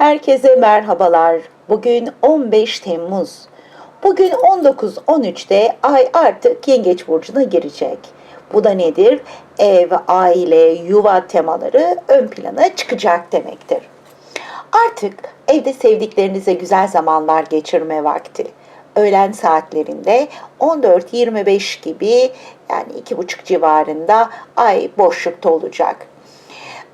Herkese merhabalar. Bugün 15 Temmuz. Bugün 19.13'te ay artık Yengeç burcuna girecek. Bu da nedir? Ev, aile, yuva temaları ön plana çıkacak demektir. Artık evde sevdiklerinize güzel zamanlar geçirme vakti. Öğlen saatlerinde 14-25 gibi yani iki buçuk civarında ay boşlukta olacak.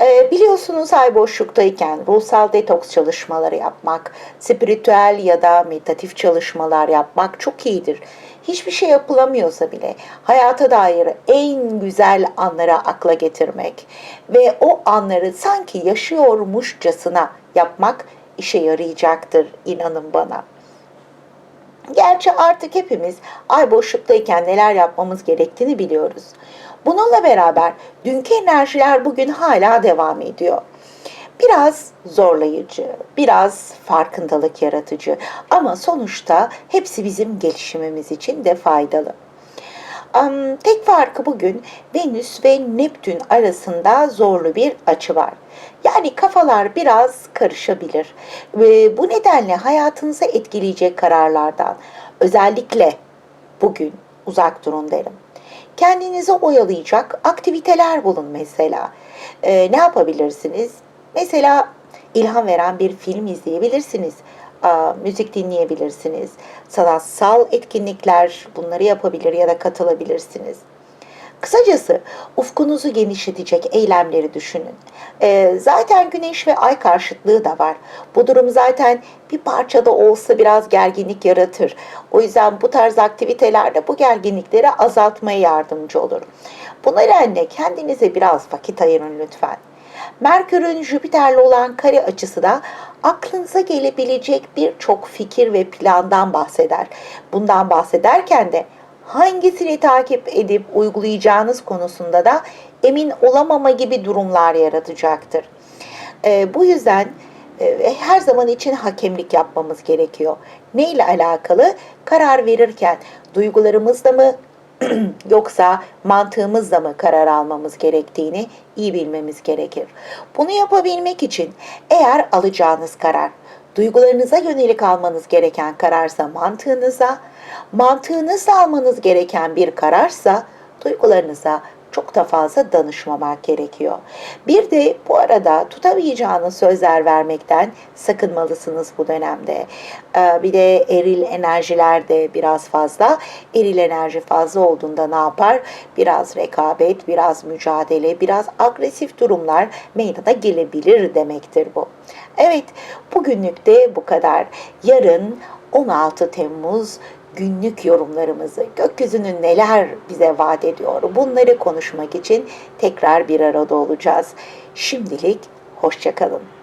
Ee, biliyorsunuz ay boşluktayken ruhsal detoks çalışmaları yapmak, spiritüel ya da meditatif çalışmalar yapmak çok iyidir. Hiçbir şey yapılamıyorsa bile hayata dair en güzel anları akla getirmek ve o anları sanki yaşıyormuşçasına yapmak işe yarayacaktır inanın bana. Gerçi artık hepimiz ay boşluktayken neler yapmamız gerektiğini biliyoruz. Bununla beraber dünkü enerjiler bugün hala devam ediyor. Biraz zorlayıcı, biraz farkındalık yaratıcı ama sonuçta hepsi bizim gelişimimiz için de faydalı. Am, tek farkı bugün Venüs ve Neptün arasında zorlu bir açı var. Yani kafalar biraz karışabilir. Ve bu nedenle hayatınızı etkileyecek kararlardan özellikle bugün uzak durun derim. Kendinizi oyalayacak aktiviteler bulun mesela. Ee, ne yapabilirsiniz? Mesela ilham veren bir film izleyebilirsiniz. Müzik dinleyebilirsiniz. Sanatsal etkinlikler bunları yapabilir ya da katılabilirsiniz. Kısacası ufkunuzu genişletecek eylemleri düşünün. Ee, zaten güneş ve ay karşıtlığı da var. Bu durum zaten bir parçada olsa biraz gerginlik yaratır. O yüzden bu tarz aktivitelerde bu gerginlikleri azaltmaya yardımcı olur. Bu nedenle kendinize biraz vakit ayırın lütfen. Merkür'ün Jüpiter'le olan kare açısı da aklınıza gelebilecek birçok fikir ve plandan bahseder. Bundan bahsederken de hangisini takip edip uygulayacağınız konusunda da emin olamama gibi durumlar yaratacaktır. E, bu yüzden e, her zaman için hakemlik yapmamız gerekiyor. Ne ile alakalı? Karar verirken duygularımızla mı yoksa mantığımızla mı karar almamız gerektiğini iyi bilmemiz gerekir. Bunu yapabilmek için eğer alacağınız karar duygularınıza yönelik almanız gereken kararsa mantığınıza, mantığınızla almanız gereken bir kararsa duygularınıza çok da fazla danışmamak gerekiyor. Bir de bu arada tutamayacağınız sözler vermekten sakınmalısınız bu dönemde. Ee, bir de eril enerjiler de biraz fazla. Eril enerji fazla olduğunda ne yapar? Biraz rekabet, biraz mücadele, biraz agresif durumlar meydana gelebilir demektir bu. Evet, bugünlük de bu kadar. Yarın 16 Temmuz günlük yorumlarımızı, gökyüzünün neler bize vaat ediyor bunları konuşmak için tekrar bir arada olacağız. Şimdilik hoşçakalın.